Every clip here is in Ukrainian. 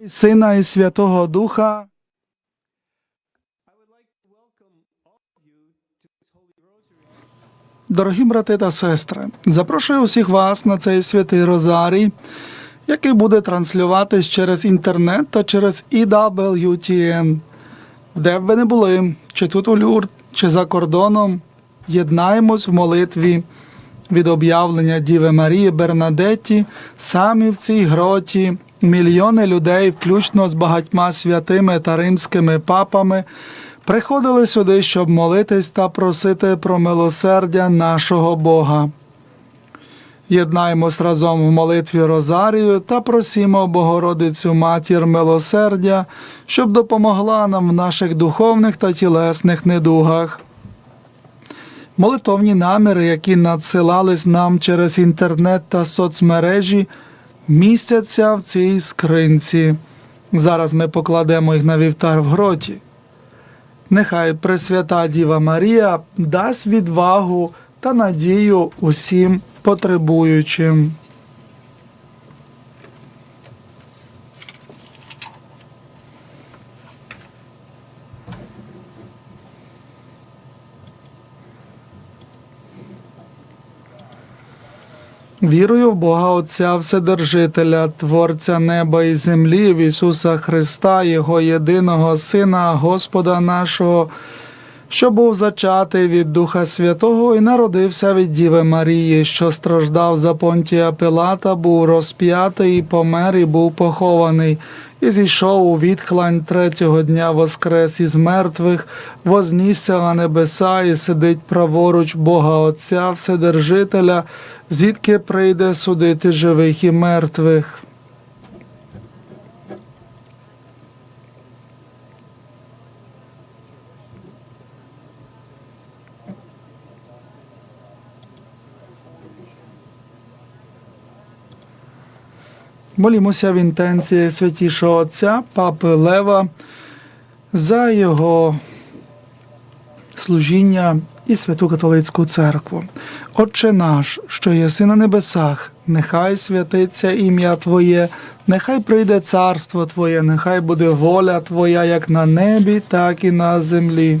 і Сина і Святого Духа. Дорогі брати та сестри, запрошую усіх вас на цей святий Розарій, який буде транслюватись через інтернет та через EWTN. Де б ви не були, чи тут у Люрд, чи за кордоном, єднаємось в молитві від об'явлення Діви Марії Бернадетті, самі в цій гроті, мільйони людей, включно з багатьма святими та римськими папами, приходили сюди, щоб молитись та просити про милосердя нашого Бога. Єднаємось разом в молитві Розарію та просімо Богородицю Матір милосердя, щоб допомогла нам в наших духовних та тілесних недугах. Молитовні наміри, які надсилались нам через інтернет та соцмережі, містяться в цій скринці. Зараз ми покладемо їх на вівтар в гроті. Нехай Пресвята Діва Марія дасть відвагу та надію усім потребуючим. Вірую в Бога Отця Вседержителя, Творця неба і землі, в Ісуса Христа, Його єдиного Сина, Господа нашого, що був зачатий від Духа Святого і народився від Діви Марії, що страждав за понтія Пилата, був розп'ятий і помер, і був похований, і зійшов у відхлань третього дня воскрес із мертвих, вознісся на небеса і сидить праворуч Бога Отця Вседержителя, звідки прийде судити живих і мертвих. Молімося в інтенції святішого Отця, Папи Лева, за його служіння і святу католицьку церкву. Отче наш, що єси на небесах, нехай святиться ім'я Твоє, нехай прийде царство Твоє, нехай буде воля Твоя як на небі, так і на землі.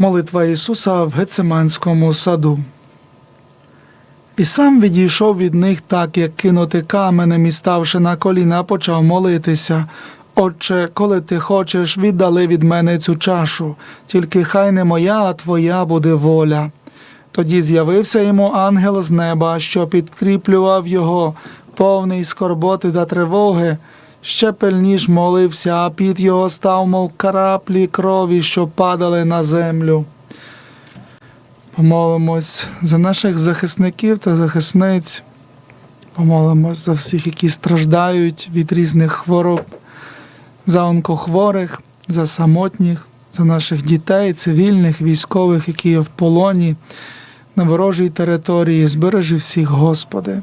Молитва Ісуса в Гециманському саду. І сам відійшов від них так, як кинути каменем і ставши на коліна, почав молитися. Отче, коли ти хочеш, віддали від мене цю чашу, тільки хай не моя, а твоя буде воля. Тоді з'явився йому ангел з неба, що підкріплював його, повний скорботи та тривоги. Ще пильніш молився, а під його став, мов краплі крові, що падали на землю. Помолимось за наших захисників та захисниць. Помолимось за всіх, які страждають від різних хвороб, за онкохворих, за самотніх, за наших дітей, цивільних, військових, які є в полоні на ворожій території. Збережи всіх, Господи.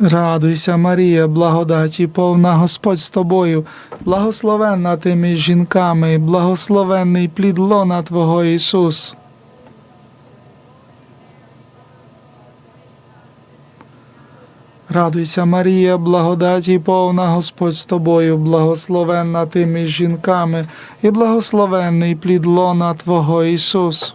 Радуйся, Марія, благодаті повна, Господь з тобою, благословенна ти між жінками, благословенний плід лона Твого Ісус. Радуйся, Марія, благодаті повна Господь з тобою, благословенна ти між жінками, і благословенний плід лона Твого Ісус.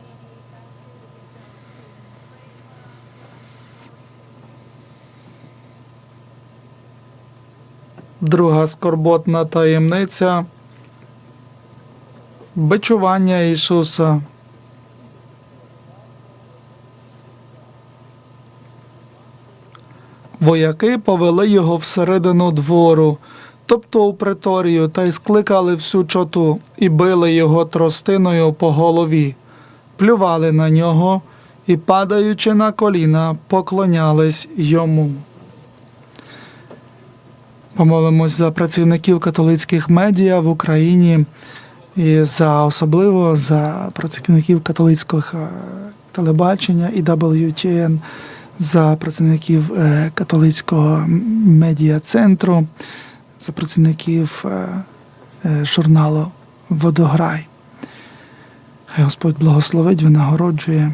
Друга скорботна таємниця бичування Ісуса. Вояки повели його всередину двору, тобто у преторію, та й скликали всю чоту і били його тростиною по голові, плювали на нього і, падаючи на коліна, поклонялись йому. Помолимось за працівників католицьких медіа в Україні і за особливо за працівників католицького е, телебачення і WTN, за працівників е, католицького медіа центру, за працівників е, журналу Водограй. Хай Господь благословить, винагороджує.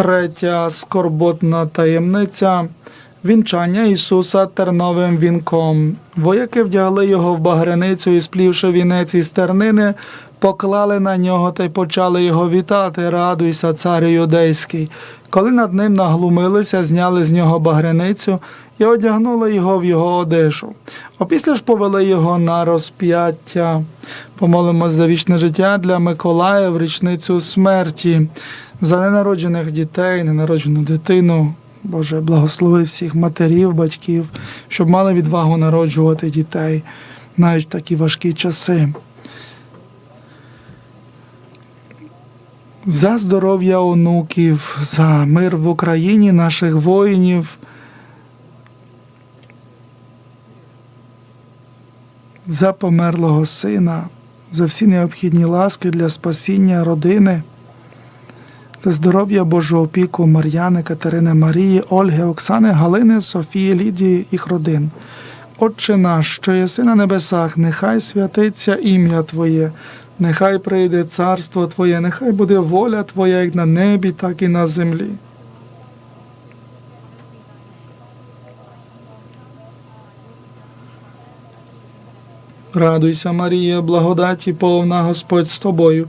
Третя скорботна таємниця вінчання Ісуса терновим вінком. Вояки вдягли його в багряницю і, сплівши вінець із тернини, поклали на нього та й почали його вітати. Радуйся, царю юдейський. Коли над ним наглумилися, зняли з нього багряницю і одягнули його в його одежу. Опісля ж повели його на розп'яття. Помолимось за вічне життя для Миколая в річницю смерті, за ненароджених дітей, ненароджену дитину. Боже, благослови всіх матерів, батьків, щоб мали відвагу народжувати дітей навіть в такі важкі часи. За здоров'я онуків, за мир в Україні, наших воїнів. За померлого сина, за всі необхідні ласки для спасіння родини, за здоров'я Божого опіку Мар'яни, Катерини Марії, Ольги, Оксани, Галини, Софії, Лідії, їх родин. Отче наш, що єси на небесах, нехай святиться ім'я Твоє, нехай прийде царство Твоє, нехай буде воля Твоя як на небі, так і на землі. Радуйся, Марія, благодаті повна Господь з тобою.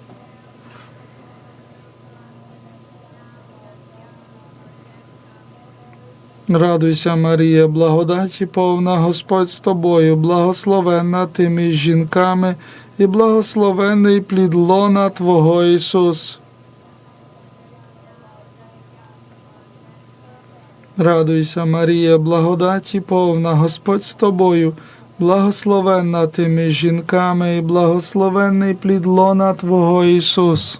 Радуйся, Марія, благодаті повна Господь з тобою, благословенна ти між жінками, і благословенний плід лона Твого Ісус. Радуйся, Марія, благодаті повна Господь з тобою, благословенна ти між жінками, і благословенний плід лона Твого Ісус.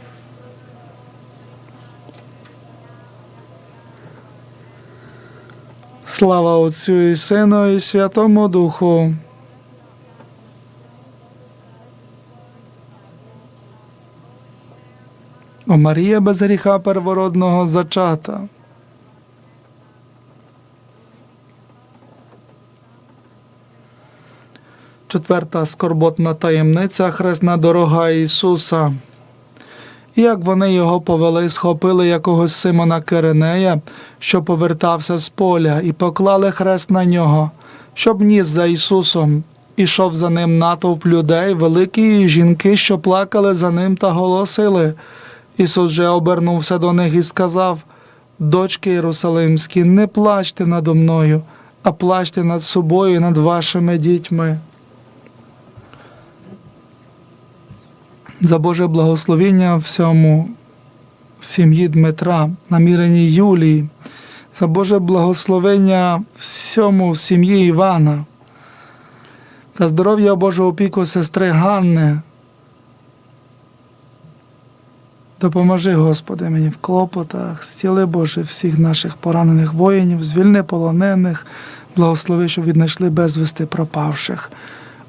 Слава Отцю і Сину, і Святому Духу. О Марія без гріха первородного зачата. Четверта скорботна таємниця хресна дорога Ісуса. Як вони його повели, схопили якогось Симона Киринея, що повертався з поля, і поклали хрест на нього, щоб ніс за Ісусом. Ішов за ним натовп людей, великі жінки, що плакали за ним та голосили. Ісус же обернувся до них і сказав: Дочки Єрусалимські, не плачте надо мною, а плачте над собою і над вашими дітьми. За Боже благословіння всьому сім'ї Дмитра, наміреній Юлії, за Боже благословення всьому сім'ї Івана, за здоров'я Божого опіку сестри Ганни. Допоможи, Господи, мені в клопотах, зціли Боже всіх наших поранених воїнів, звільни полонених, благослови, щоб віднайшли безвісти пропавших.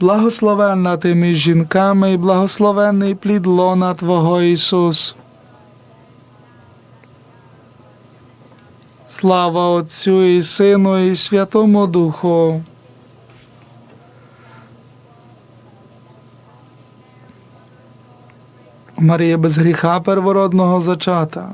благословенна ти між жінками, і благословенний плід лона Твого Ісус. Слава Отцю і Сину, і Святому Духу. Марія без гріха первородного зачата.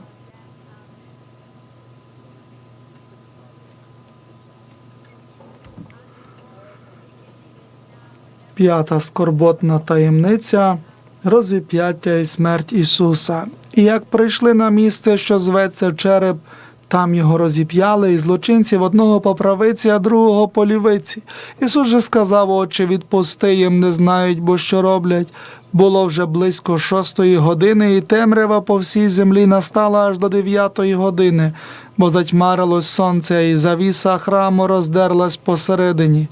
П'ята скорботна таємниця розіп'яття і смерть Ісуса. І як прийшли на місце, що зветься череп, там його розіп'яли, і злочинців одного по правиці, а другого по лівиці. Ісус же сказав, Отче, відпусти їм, не знають, бо що роблять. Було вже близько шостої години, і темрява по всій землі настала аж до дев'ятої години, бо затьмарилось сонце, і завіса храму роздерлась посередині.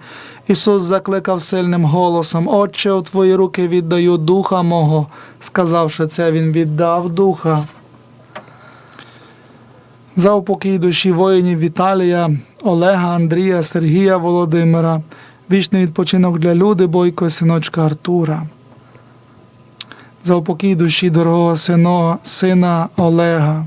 Ісус закликав сильним голосом: Отче, у твої руки віддаю духа мого. Сказавши це, Він віддав духа. За упокій душі воїнів Віталія, Олега, Андрія, Сергія Володимира, вічний відпочинок для люди, бойко, синочка Артура. За упокій душі дорогого сино, сина Олега,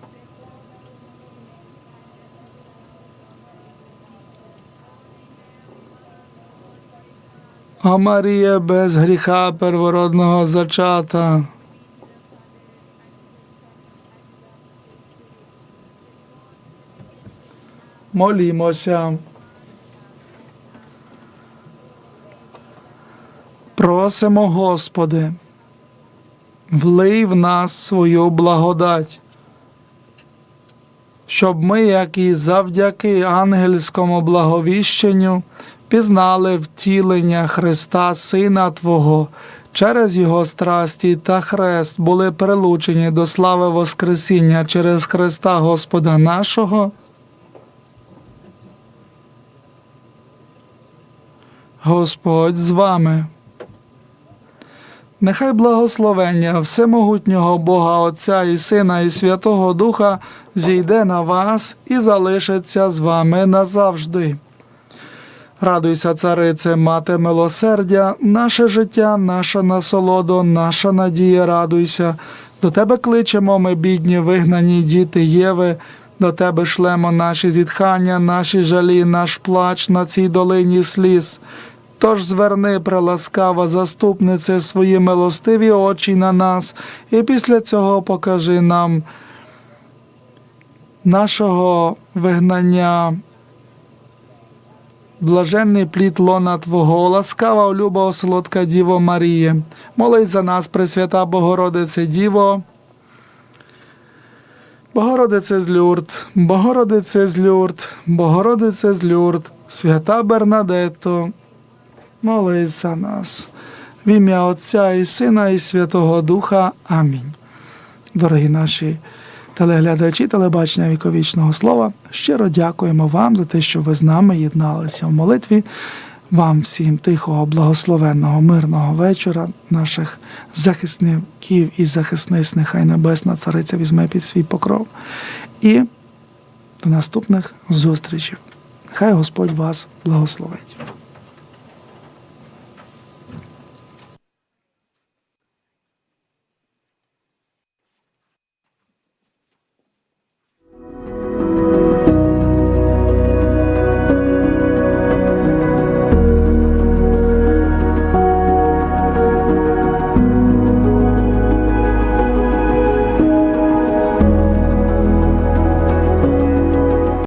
А Марія без гріха первородного зачата. Молімося. Просимо, Господи, влий в нас свою благодать, щоб ми, як і завдяки ангельському благовіщенню, пізнали втілення Христа, Сина Твого, через Його страсті та хрест були прилучені до слави Воскресіння через Христа Господа нашого. Господь з вами. Нехай благословення Всемогутнього Бога Отця і Сина і Святого Духа зійде на вас і залишиться з вами назавжди. Радуйся, царице, мати милосердя, наше життя, наша насолода, наша надія, радуйся. До тебе кличемо ми, бідні, вигнані діти Єви, до тебе шлемо наші зітхання, наші жалі, наш плач на цій долині сліз. Тож зверни, преласкава заступнице, свої милостиві очі на нас, і після цього покажи нам нашого вигнання. Блаженний плід лона Твого, ласкава люба, солодка Діво Маріє, молись за нас, Пресвята Богородице Діво. Богородице з Люрд, Богородице з Люрд, Богородице з Люрд, свята Бернадетто, молись за нас. В ім'я Отця і Сина, і Святого Духа. Амінь. Дорогі наші телеглядачі, телебачення віковічного слова, щиро дякуємо вам за те, що ви з нами єдналися в молитві. вам всім тихого, благословенного, мирного вечора, наших захисників і захисниць, нехай Небесна Цариця візьме під свій покров. І до наступних зустрічей. Нехай Господь вас благословить.